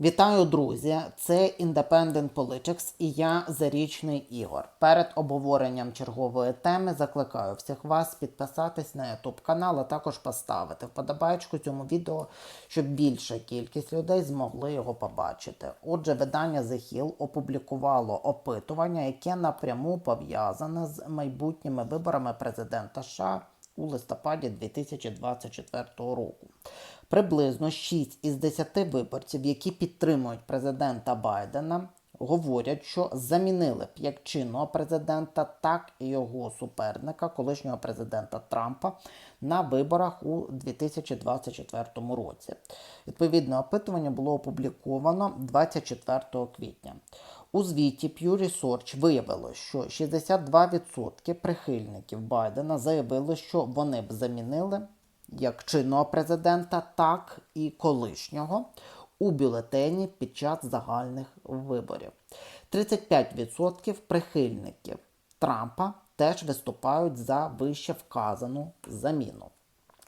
Вітаю, друзі! Це Independent Politics і я Зарічний Ігор. Перед обговоренням чергової теми закликаю всіх вас підписатись на YouTube канал, а також поставити вподобайку цьому відео, щоб більша кількість людей змогли його побачити. Отже, видання The Hill опублікувало опитування, яке напряму пов'язане з майбутніми виборами президента США у листопаді 2024 року. Приблизно 6 із 10 виборців, які підтримують президента Байдена, говорять, що замінили б як чинного президента, так і його суперника, колишнього президента Трампа, на виборах у 2024 році. Відповідне опитування було опубліковано 24 квітня. У звіті Pew Research виявилось, що 62% прихильників Байдена заявили, що вони б замінили як чинного президента, так і колишнього у бюлетені під час загальних виборів. 35% прихильників Трампа теж виступають за вище вказану заміну.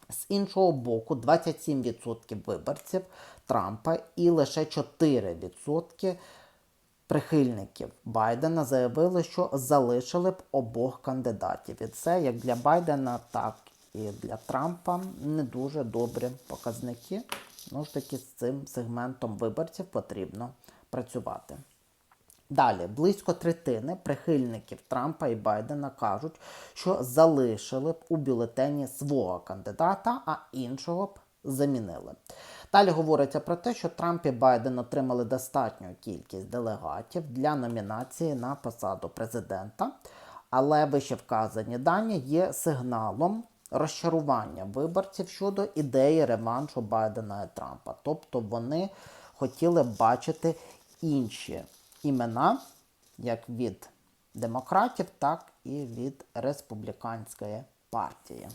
З іншого боку, 27% виборців Трампа і лише 4% прихильників Байдена заявили, що залишили б обох кандидатів. І це як для Байдена, так і для Трампа не дуже добрі показники. Ну ж таки, з цим сегментом виборців потрібно працювати. Далі, близько третини прихильників Трампа і Байдена кажуть, що залишили б у бюлетені свого кандидата, а іншого б замінили. Далі говориться про те, що Трамп і Байден отримали достатню кількість делегатів для номінації на посаду президента, але вище вказані дані є сигналом розчарування виборців щодо ідеї реваншу Байдена і Трампа. Тобто вони хотіли бачити інші імена, як від демократів, так і від республіканської партії.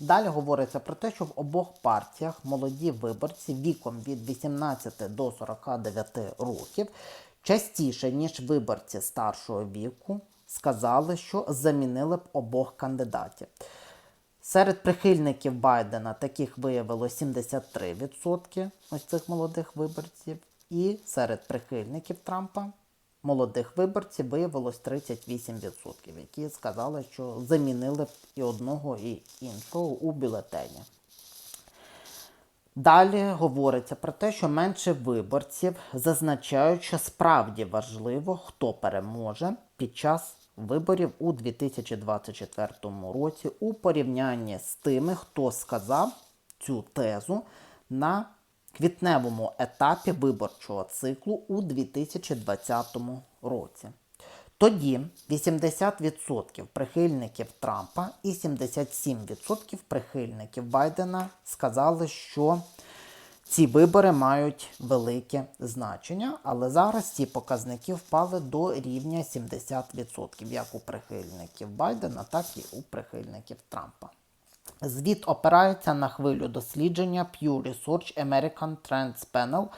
Далі говориться про те, що в обох партіях молоді виборці віком від 18 до 49 років частіше, ніж виборці старшого віку, сказали, що замінили б обох кандидатів. Серед прихильників Байдена таких виявило 73% ось цих молодих виборців, і серед прихильників Трампа молодих виборців виявилось 38%, які сказали, що замінили б і одного, і іншого у бюлетені. Далі говориться про те, що менше виборців зазначають, що справді важливо, хто переможе під час виборів у 2024 році у порівнянні з тими, хто сказав цю тезу на квітневому етапі виборчого циклу у 2020 році. Тоді 80% прихильників Трампа і 77% прихильників Байдена сказали, що ці вибори мають велике значення, але зараз ці показники впали до рівня 70% як у прихильників Байдена, так і у прихильників Трампа. Звіт опирається на хвилю дослідження Pew Research American Trends Panel,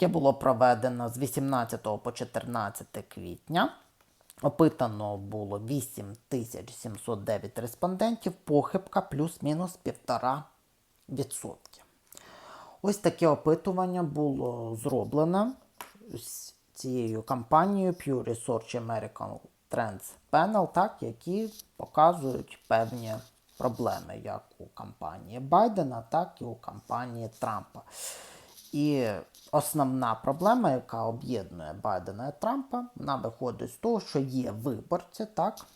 яке було проведено з 18 по 14 квітня. Опитано було 8709 респондентів, похибка плюс-мінус 1,5%. Ось таке опитування було зроблене з цією кампанією Pew Research American Trends Panel, так, які показують певні проблеми як у кампанії Байдена, так і у кампанії Трампа. І основна проблема, яка об'єднує Байдена і Трампа, вона виходить з того, що є виборці, так,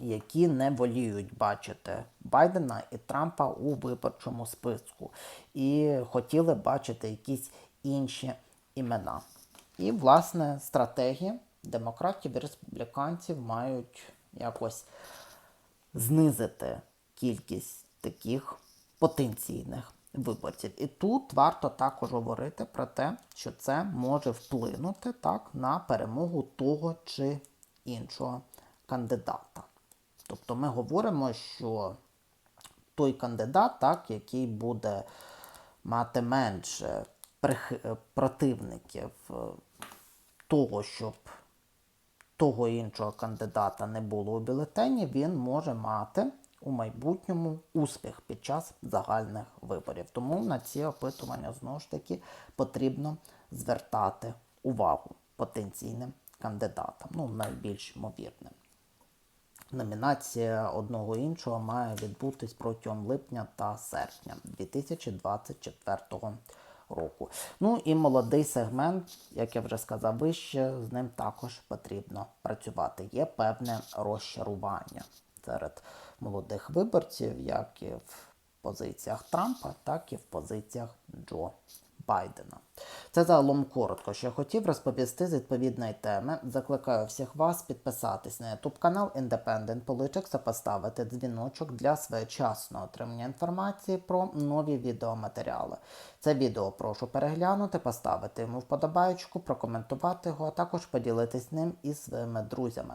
які не воліють бачити Байдена і Трампа у виборчому списку, і хотіли бачити якісь інші імена. І, власне, стратегії демократів і республіканців мають якось знизити кількість таких потенційних виборців. І тут варто також говорити про те, що це може вплинути так на перемогу того чи іншого кандидата. Тобто ми говоримо, що той кандидат, так, який буде мати менше противників е, того, щоб того іншого кандидата не було у бюлетені, він може мати у майбутньому успіх під час загальних виборів. Тому на ці опитування знову ж таки потрібно звертати увагу потенційним кандидатам, ну, найбільш ймовірним. Номінація одного іншого має відбутись протягом липня та серпня 2024 року. Ну і молодий сегмент, як я вже сказав вище, з ним також потрібно працювати. Є певне розчарування серед молодих виборців, як і в позиціях Трампа, так і в позиціях Джо Байдена. Це загалом коротко, що я хотів розповісти з відповідної теми. Закликаю всіх вас підписатись на YouTube канал Independent Politics та поставити дзвіночок для своєчасного отримання інформації про нові відеоматеріали. Це відео прошу переглянути, поставити йому вподобайку, прокоментувати його, а також поділитись ним із своїми друзями.